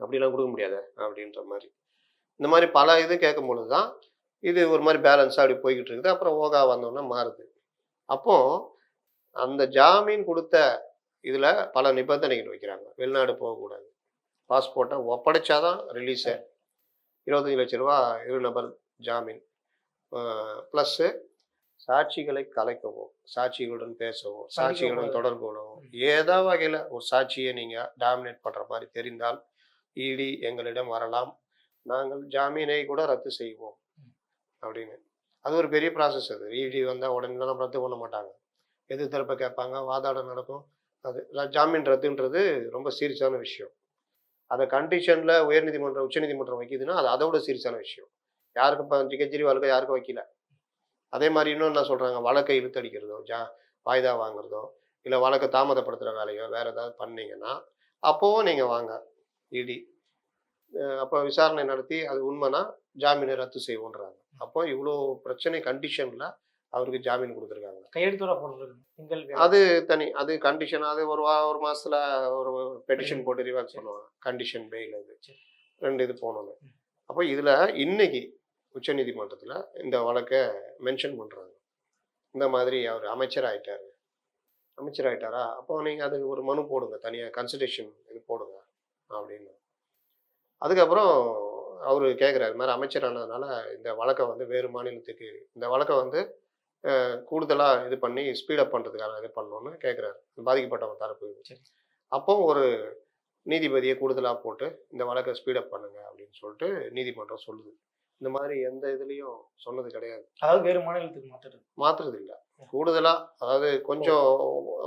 S2: அப்படிலாம் கொடுக்க முடியாது? அப்படின்ற மாதிரி. இந்த மாதிரி பல இது கேட்கும் பொழுது தான் இது ஒரு மாதிரி பேலன்ஸாக அப்படி போய்கிட்டு இருக்குது. அப்புறம் ஓகா வந்தோன்னா மாறுது. அப்போ அந்த ஜாமீன் கொடுத்த இதில் பல நிபந்தனைகள் வைக்கிறாங்க. வெளிநாடு போகக்கூடாது. பாஸ்போர்ட்டை ஒப்படைச்சாதான் ரிலீஸு இருபத்தஞ்சு லட்ச ரூபா இரு நபர் ஜாமீன். ப்ளஸ்ஸு சாட்சிகளை கலைக்கவோ சாட்சிகளுடன் பேசவோ சாட்சிகளுடன். தொடர்பு கொள்ளவோ ஏதோ வகையில் ஒரு சாட்சியை நீங்கள் டாமினேட் பண்ணுற மாதிரி தெரிந்தால் இடி எங்களிடம் வரலாம். நாங்கள் ஜாமீனை கூட ரத்து செய்வோம். அப்படின்னு. அது ஒரு பெரிய ப்ராசஸ் அது. இடி வந்தால் உடனே ரத்து பண்ண மாட்டாங்க. எது தரப்ப கேட்பாங்க வாதாடம் நடக்கும். அது ஜாமீன் ரத்துன்றது ரொம்ப சீரியஸான விஷயம். அதை கண்டிஷனில் உயர்நீதிமன்றம் உச்சநீதிமன்றம் வைக்குதுன்னா அது அதோட சீரியஸான விஷயம். யாருக்கும் இப்போ கெஜ்ரிவாலுக்கு யாருக்கும் வைக்கல. அதே மாதிரி இன்னும் என்ன சொல்கிறாங்க வழக்கை இழுத்தடிக்கிறதோ ஜா வாய்தா வாங்குறதோ இல்லை வழக்கை தாமதப்படுத்துகிற வேலையோ வேறு ஏதாவது பண்ணீங்கன்னா அப்போவும் நீங்கள் வாங்க. இடி. அப்போ விசாரணை நடத்தி அது உண்மைனா ஜாமீனை ரத்து செய்வோன்றாங்க. அப்போ இவ்வளோ பிரச்சனை கண்டிஷனில் அவருக்கு ஜாமீன் கொடுத்துருக்காங்க.
S1: திங்கள் வியாழன்.
S2: அது தனி அது கண்டிஷன் அது ஒரு வா ஒரு மாசத்துல ஒரு பெட்டிஷன் போட்டு ரிவாக்ஸ் பண்ணுவாங்க. கண்டிஷன் பெயில் அது. ரெண்டு இது போனோன்னு அப்போ இதுல இன்னைக்கு உச்சநீதிமன்றத்துல இந்த வழக்கை மென்ஷன் பண்றாங்க. இந்த மாதிரி அவர் அமைச்சர் ஆயிட்டாரு அமைச்சர் ஆயிட்டாரா அப்போ நீங்க அதுக்கு ஒரு மனு போடுங்க. தனியா கன்சல்டேஷன் இது போடுங்க அப்படின்னு. அதுக்கப்புறம் அவர் கேட்குறாரு மாதிரி அமைச்சர் ஆனதுனால இந்த வழக்கை வந்து வேறு மாநிலத்துக்கு இந்த வழக்கை வந்து கூடுதலாக இது பண்ணி ஸ்பீடப் பண்ணுறதுக்கான இது பண்ணணும்னு கேட்குறாரு பாதிக்கப்பட்டவங்க தரப்பு. அப்போ ஒரு நீதிபதியை கூடுதலாக போட்டு இந்த வழக்கை ஸ்பீடப் பண்ணுங்க அப்படின்னு சொல்லிட்டு நீதிமன்றம் சொல்லுது. இந்த மாதிரி எந்த இதுலேயும் சொன்னது கிடையாது.
S1: அதாவது வேறு மாநிலத்துக்கு மாத்துறது.
S2: மாத்துறது இல்லை. கூடுதலாக அதாவது கொஞ்சம்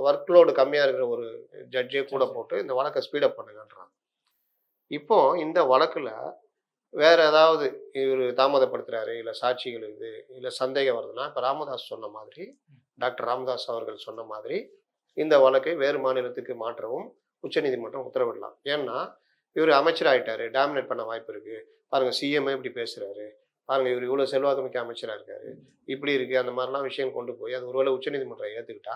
S2: ஒர்க் லோடு கம்மியாக இருக்கிற ஒரு ஜட்ஜே கூட. போட்டு இந்த வழக்கை ஸ்பீடப் பண்ணுங்கன்றாங்க. இப்போ இந்த வழக்கில் வேற ஏதாவது இவர் தாமதப்படுத்துறாரு இல்லை சாட்சிகள் இது இல்லை சந்தேகம் வருதுன்னா இப்போ ராமதாஸ் சொன்ன மாதிரி டாக்டர் ராமதாஸ் அவர்கள் சொன்ன மாதிரி இந்த வழக்கை வேறு மாநிலத்துக்கு மாற்றவும் உச்சநீதிமன்றம் உத்தரவிடலாம். ஏன்னா இவர் அமைச்சர் ஆகிட்டாரு டாமினேட் பண்ண வாய்ப்பு இருக்கு. பாருங்க சிஎம்ஏ இப்படி பேசுறாரு. பாருங்க இவர் இவ்வளோ செல்வாக்கு மிக்க அமைச்சரா இருக்காரு. இப்படி இருக்கு அந்த மாதிரிலாம் விஷயம் கொண்டு போய் அது ஒருவேளை உச்சநீதிமன்றம் ஏற்றுக்கிட்டா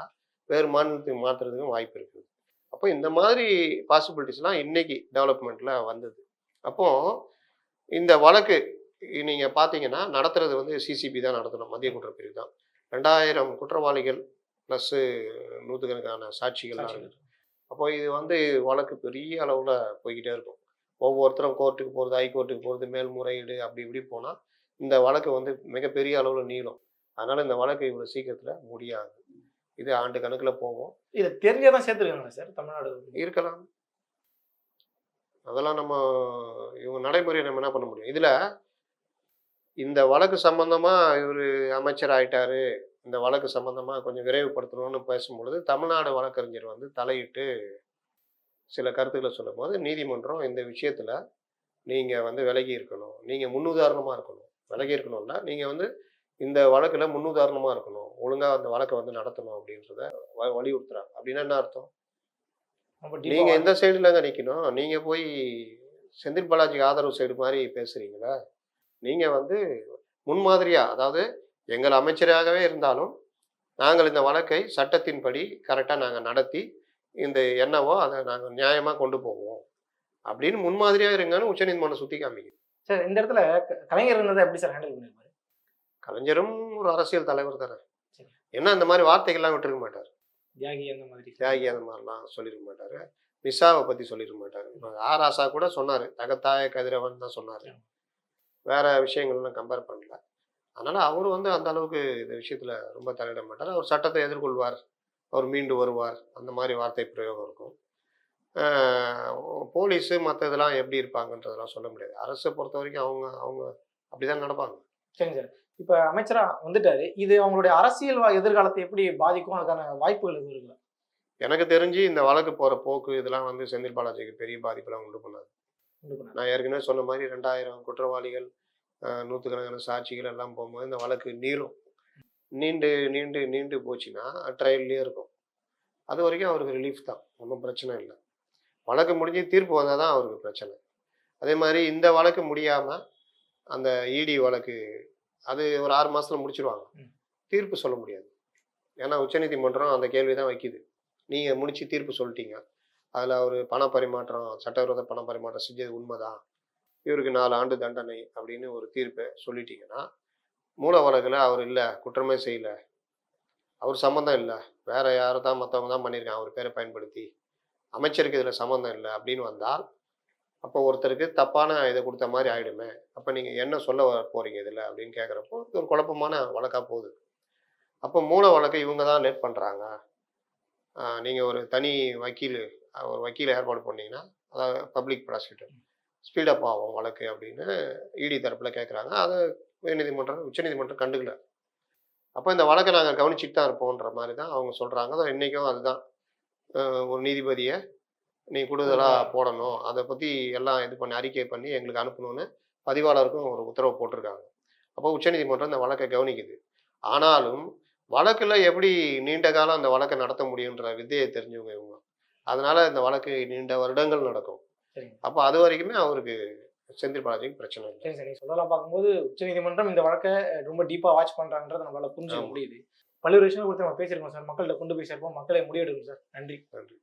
S2: வேறு மாநிலத்துக்கு மாற்றுறதுக்கும் வாய்ப்பு இருக்குது. அப்போ இந்த மாதிரி பாசிபிலிட்டிஸ்லாம் இன்னைக்கு டெவலப்மெண்ட்ல வந்தது. அப்போ இந்த வழக்கு நீங்க பாத்தீங்கன்னா நடத்துறது வந்து சிசிபி தான் நடத்தணும் மத்திய குற்றப்பிரிவு தான். ரெண்டாயிரம் குற்றவாளிகள் ப்ளஸ் நூற்றுக்கணக்கான சாட்சிகள்லாம்
S1: சாட்சிகள்.
S2: இருக்குது அப்போ இது வந்து வழக்கு பெரிய அளவில் போய்கிட்டே இருக்கும். ஒவ்வொருத்தரும் கோர்ட்டுக்கு போகிறது ஹைகோர்ட்டுக்கு போகிறது மேல்முறையீடு அப்படி இப்படி போனால் இந்த வழக்கு வந்து மிகப்பெரிய அளவில் நீளும். அதனால் இந்த வழக்கு இவ்வளோ சீக்கிரத்தில் முடியாது. இது ஆண்டு கணக்கில் போகும்.
S1: இதை தெரிஞ்சாதான் சேர்த்துருக்காங்களா சார் தமிழ்நாடு.
S2: இருக்கலாம். அதெல்லாம் நம்ம இவங்க நடைமுறையை நம்ம என்ன பண்ண முடியும்? இதில் இந்த வழக்கு சம்பந்தமாக இவர் அமைச்சர் ஆயிட்டாரு இந்த வழக்கு சம்பந்தமாக கொஞ்சம் விரைவுபடுத்தணும்னு பேசும்பொழுது தமிழ்நாடு வழக்கறிஞர் வந்து தலையிட்டு சில கருத்துக்களை சொல்லும்போது நீதிமன்றம் இந்த விஷயத்தில் நீங்கள் வந்து விலகி இருக்கணும். நீங்கள் முன்னுதாரணமாக இருக்கணும். விலகி இருக்கணும்னா நீங்கள் வந்து இந்த வழக்கில் முன்னுதாரணமாக இருக்கணும். ஒழுங்காக அந்த வழக்கை வந்து நடத்தணும் அப்படின்றத வ- வலியுறுத்துறாங்க. அப்படின்னா என்ன அர்த்தம்? நீங்க எந்த சைடுலங்க நிக்கணும். நீங்க போய் செந்தில் பாலாஜிக்கு ஆதரவு சைடு மாதிரி பேசுறீங்களா. நீங்க வந்து முன்மாதிரியா அதாவது எங்கள் அமைச்சராகவே இருந்தாலும் நாங்கள் இந்த வழக்கை சட்டத்தின்படி கரெக்டாக நாங்கள் நடத்தி இந்த என்னவோ அதை நாங்கள் நியாயமாக கொண்டு போவோம். அப்படின்னு முன்மாதிரியாக இருங்கன்னு உச்சநீதிமன்றம் சுட்டி காமிக்குது.
S1: சார் இந்த இடத்துல கலைஞர் இருந்ததை எப்படி சார் ஹேண்டில் பண்ணிருப்பாரு
S2: கலைஞரும் ஒரு அரசியல் தலைவர் தானே. என்ன இந்த மாதிரி வார்த்தைகள்லாம் விட்டுருக்க மாட்டார்.
S1: தியாகி அந்த மாதிரி.
S2: தியாகி அந்த மாதிரிலாம் சொல்லிருக்க மாட்டாரு. மிஸ்ஸாவை பற்றி சொல்லிருக்க மாட்டாரு. இப்போ ஆர் ஆசா கூட சொன்னார். தகத்தாய கதிரவன் தான் சொன்னார். வேற விஷயங்கள்லாம் கம்பேர் பண்ணல. அதனால அவர் வந்து அந்த அளவுக்கு இந்த விஷயத்துல ரொம்ப தலையிட மாட்டார். அவர் சட்டத்தை எதிர்கொள்வார். அவர் மீண்டு வருவார். அந்த மாதிரி வார்த்தை பிரயோகம் இருக்கும். போலீஸு மற்ற இதெல்லாம் எப்படி இருப்பாங்கன்றதெல்லாம் சொல்ல முடியாது. அரசை பொறுத்த வரைக்கும் அவங்க அவங்க அப்படிதான் நடப்பாங்க.
S1: சரிங்க சார் இப்ப அமைச்சரா வந்துட்டாரு. இது அவங்களுடைய அரசியல் எதிர்காலத்தை எப்படி பாதிக்கும்? அதுக்கான வாய்ப்புகள் எதுவும் இருக்குல்ல
S2: எனக்கு தெரிஞ்சு இந்த வழக்கு போற போக்கு இதெல்லாம் வந்து செந்தில் பாலாஜிக்கு பெரிய பாதிப்பெல்லாம் உண்டு பண்ணாது. நான் ஏற்கனவே சொன்ன மாதிரி ரெண்டாயிரம் குற்றவாளிகள் நூற்றுக்கணக்கான சாட்சிகள் எல்லாம் போகும்போது இந்த வழக்கு நீளும். நீண்டு நீண்டு நீண்டு போச்சுன்னா ட்ரையல்லே இருக்கும். அது வரைக்கும் அவருக்கு ரிலீஃப் தான். ஒன்றும் பிரச்சனை இல்லை. வழக்கு முடிஞ்சு தீர்ப்பு வந்தால் தான் அவருக்கு பிரச்சனை. அதே மாதிரி இந்த வழக்கு முடியாமல் அந்த இடி வழக்கு அது ஒரு ஆறு மாசத்துல முடிச்சிருவாங்க. தீர்ப்பு சொல்ல முடியாது. ஏன்னா உச்சநீதிமன்றம் அந்த கேள்வி தான் வைக்குது. நீங்கள் முடிச்சு தீர்ப்பு சொல்லிட்டீங்க. அதில் ஒரு பண பரிமாற்றம் சட்டவிரோத பண பரிமாற்றம் செஞ்சது உண்மைதான். இவருக்கு நாலு ஆண்டு தண்டனை அப்படின்னு ஒரு தீர்ப்பை சொல்லிட்டீங்கன்னா மூல வழக்கில் அவர் இல்லை குற்றமே செய்யல. அவர் சம்மந்தம் இல்லை. வேற யாரை தான் மற்றவங்க தான் பண்ணியிருக்காங்க. அவர் பேரை பயன்படுத்தி. அமைச்சருக்கு இதில் சம்மந்தம் இல்லை அப்படின்னு வந்தால் அப்போ ஒருத்தருக்கு தப்பான இதை கொடுத்த மாதிரி ஆயிடுமே. அப்போ நீங்கள் என்ன சொல்ல போகிறீங்க இதில் அப்படின்னு கேட்குறப்போ இது ஒரு குழப்பமான வழக்காக போகுது. அப்போ மூல வழக்கை இவங்க தான் லேட் பண்ணுறாங்க நீங்கள் ஒரு தனி வக்கீல் ஒரு வக்கீல் ஏற்பாடு பண்ணீங்கன்னா அதாவது பப்ளிக் ப்ராசிக்யூட்டர் ஸ்பீடப் ஆகும் வழக்கு அப்படின்னு இடி தரப்பில் கேட்குறாங்க அதை உயர்நீதிமன்றம் உச்சநீதிமன்றம் கண்டுக்கல. அப்போ இந்த வழக்கை நாங்கள் கவனிச்சுட்டு தான் இருப்போன்ற மாதிரி தான் அவங்க சொல்கிறாங்க அதான் இன்றைக்கும் அதுதான். ஒரு நீதிபதியை நீ கூடுதலாக போடணும். அதை பற்றி எல்லாம் இது பண்ணி அறிக்கை பண்ணி எங்களுக்கு அனுப்பணும்னு பதிவாளருக்கும் ஒரு உத்தரவு போட்டிருக்காங்க. அப்போ உச்சநீதிமன்றம் இந்த வழக்கை கவனிக்குது. ஆனாலும் வழக்கில் எப்படி நீண்ட காலம் அந்த வழக்கை நடத்த முடியுன்ற வித்தையை தெரிஞ்சவங்க இவங்க. அதனால இந்த வழக்கு நீண்ட வருடங்கள் நடக்கும். அப்போ அது வரைக்குமே அவருக்கு செந்தில் பாலாஜிக்கு பிரச்சனை இல்லை.
S1: சரி சார். சொல்லலாம் பார்க்கும்போது உச்சநீதிமன்றம் இந்த வழக்கை ரொம்ப டீப்பா வாட்ச் பண்றாங்கன்றத நம்மளால புரிஞ்சுக்க. முடியுது. பல்வேறு விஷயங்கள் குறித்து நம்ம பேசியிருக்கோம் சார். மக்கள்கிட்ட கொண்டு போய் சேர்ப்போம். மக்களை முடிவெடுக்கும் சார். நன்றி.
S2: நன்றி.